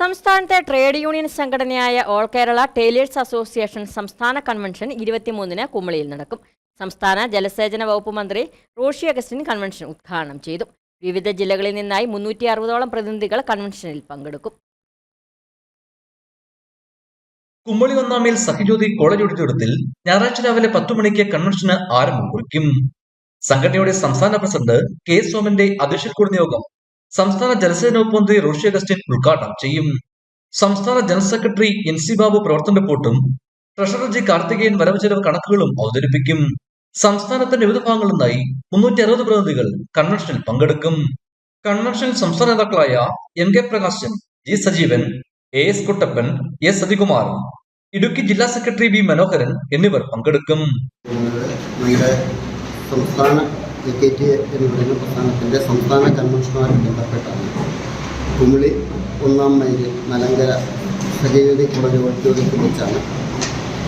സംസ്ഥാനത്തെ trade union സംഘടനയായ all Kerala tailors association സംസ്ഥാന കൺവെൻഷൻ ഇരുപത്തിമൂന്നിന് കുമളിയിൽ നടക്കും. സംസ്ഥാന ജലസേചന വകുപ്പ് മന്ത്രി റോഷി അഗസ്റ്റിൻ കൺവെൻഷൻ ഉദ്ഘാടനം ചെയ്തു. വിവിധ ജില്ലകളിൽ നിന്നായി മുന്നൂറ്റി അറുപതോളം പ്രതിനിധികൾ കൺവെൻഷനിൽ പങ്കെടുക്കും. കുമ്മളി ഒന്നാമിൽ സഹജ്യോതി കോളേജ് ഓഡിറ്റോറിയത്തിൽ ഞായറാഴ്ച രാവിലെ പത്തു മണിക്ക് കൺവെൻഷന് ആരംഭം കുറിക്കും. സംഘടനയുടെ സംസ്ഥാന പ്രസിഡന്റ് കെ സോമന്റെ അധ്യക്ഷ കൂടുന്ന യോഗം സംസ്ഥാന ജലസേന വകുപ്പ് മന്ത്രി റോഷി അഗസ്റ്റിൻ ഉദ്ഘാടനം ചെയ്യും. സംസ്ഥാന general secretary N C Babu പ്രവർത്തന റിപ്പോർട്ടും ട്രഷറർ ജി കാർത്തികേയൻ വരവ് ചെലവ് കണക്കുകളും അവതരിപ്പിക്കും. സംസ്ഥാനത്തിന്റെ വിവിധ ഭാഗങ്ങളിൽ നിന്നായി മുന്നൂറ്റി അറുപത് പ്രതിനിധികൾ കൺവെൻഷനിൽ പങ്കെടുക്കും. കൺവെൻഷനിൽ സംസ്ഥാന നേതാക്കളായ M K Prakashan G Sajeevan A S Kuttappan S Sathikumar Idukki ജില്ലാ സെക്രട്ടറി വി മനോഹരൻ എന്നിവർ പങ്കെടുക്കും. എ കെ ടി എന്ന് പറയുന്ന പ്രസ്ഥാനത്തിന്റെ സംസ്ഥാന കൺവെൻഷനുമായി ബന്ധപ്പെട്ടാണ്. കുമിളി ഒന്നാം മൈലിൽ മലങ്കര സജീവതി കോളേജ് ഓഡിറ്റോറിയത്തിൽ വെച്ചാണ്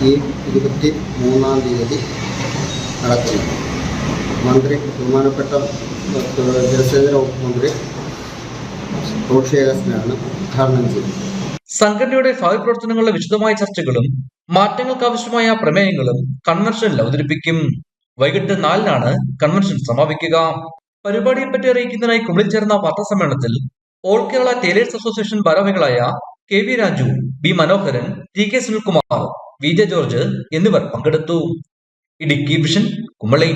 ഈ ഇരുപത്തി മൂന്നാം തീയതി നടക്കുന്നത്. മന്ത്രി ബഹുമാനപ്പെട്ട ജലസേചന വകുപ്പ് മന്ത്രി റോഷി അഗസ്റ്റിനാണ് ഉദ്ഘാടനം ചെയ്യുന്നത് സംഘടനയുടെ ഭാവി പ്രവർത്തനങ്ങളുടെ വിശദമായ ചർച്ചകളും മാറ്റങ്ങൾക്കാവശ്യമായ പ്രമേയങ്ങളും കൺവെൻഷനിൽ അവതരിപ്പിക്കും. വൈകിട്ട് നാലിനാണ് കൺവെൻഷൻ സമാപിക്കുക. പരിപാടിയെപ്പറ്റി അറിയിക്കുന്നതിനായി കുമളിൽ ചേർന്ന വാർത്താസമ്മേളനത്തിൽ ഓൾ കേരള ടേലേഴ്സ് അസോസിയേഷൻ ഭാരവാഹികളായ K V Raju B Manoharan T K Sunilkumar V J George എന്നിവർ പങ്കെടുത്തു. ഇടുക്കി വിഷൻ കുമളി.